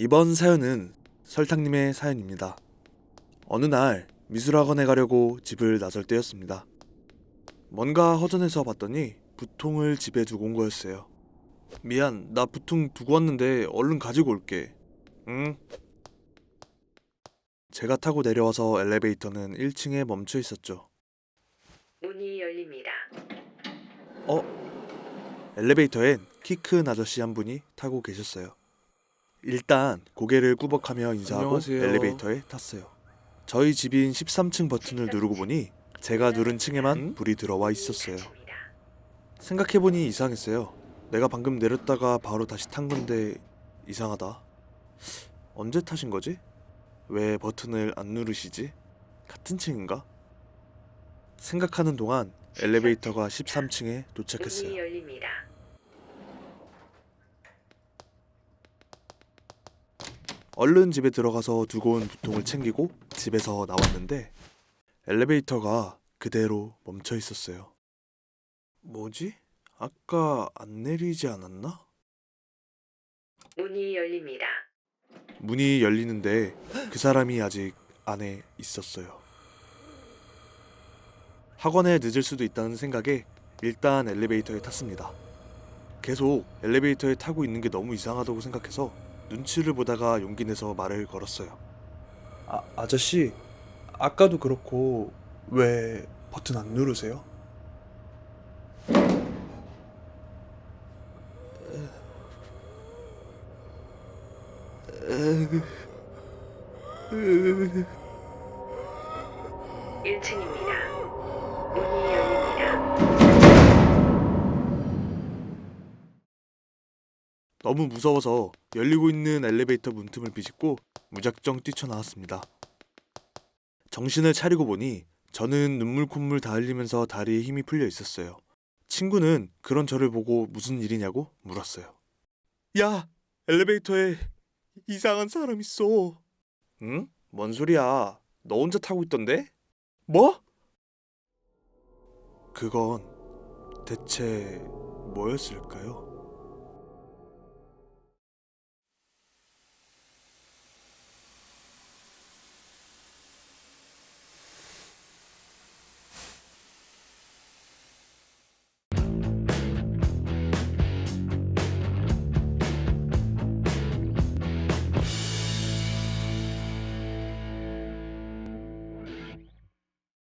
이번 사연은 설탕님의 사연입니다. 어느 날 미술학원에 가려고 집을 나설 때였습니다. 뭔가 허전해서 봤더니 부통을 집에 두고 온 거였어요. 미안, 나 부통 두고 왔는데 얼른 가지고 올게. 응? 제가 타고 내려와서 엘리베이터는 1층에 멈춰 있었죠. 문이 열립니다. 엘리베이터엔 키 큰 아저씨 한 분이 타고 계셨어요. 일단 고개를 꾸벅하며 인사하고 안녕하세요. 엘리베이터에 탔어요. 저희 집인 13층 버튼을 누르고 보니 제가 누른 층에만 응? 불이 들어와 있었어요. 생각해보니 이상했어요. 내가 방금 내렸다가 바로 다시 탄 건데 이상하다. 언제 타신 거지? 왜 버튼을 안 누르시지? 같은 층인가? 생각하는 동안 엘리베이터가 13층에 도착했어요. 문이 열립니다. 얼른 집에 들어가서 두고 온 부통을 챙기고 집에서 나왔는데 엘리베이터가 그대로 멈춰 있었어요. 뭐지? 아까 안 내리지 않았나? 문이 열립니다. 문이 열리는데 그 사람이 아직 안에 있었어요. 학원에 늦을 수도 있다는 생각에 일단 엘리베이터에 탔습니다. 계속 엘리베이터에 타고 있는 게 너무 이상하다고 생각해서 눈치를 보다가 용기 내서 말을 걸었어요. 아, 아저씨, 아까도 그렇고 왜 버튼 안 누르세요? 일층입니다 문이 열립니다. 너무 무서워서 열리고 있는 엘리베이터 문틈을 비집고 무작정 뛰쳐나왔습니다. 정신을 차리고 보니 저는 눈물 콧물 다 흘리면서 다리에 힘이 풀려 있었어요. 친구는 그런 저를 보고 무슨 일이냐고 물었어요. 야, 엘리베이터에 이상한 사람 있어. 응? 뭔 소리야? 너 혼자 타고 있던데? 뭐? 그건 대체 뭐였을까요?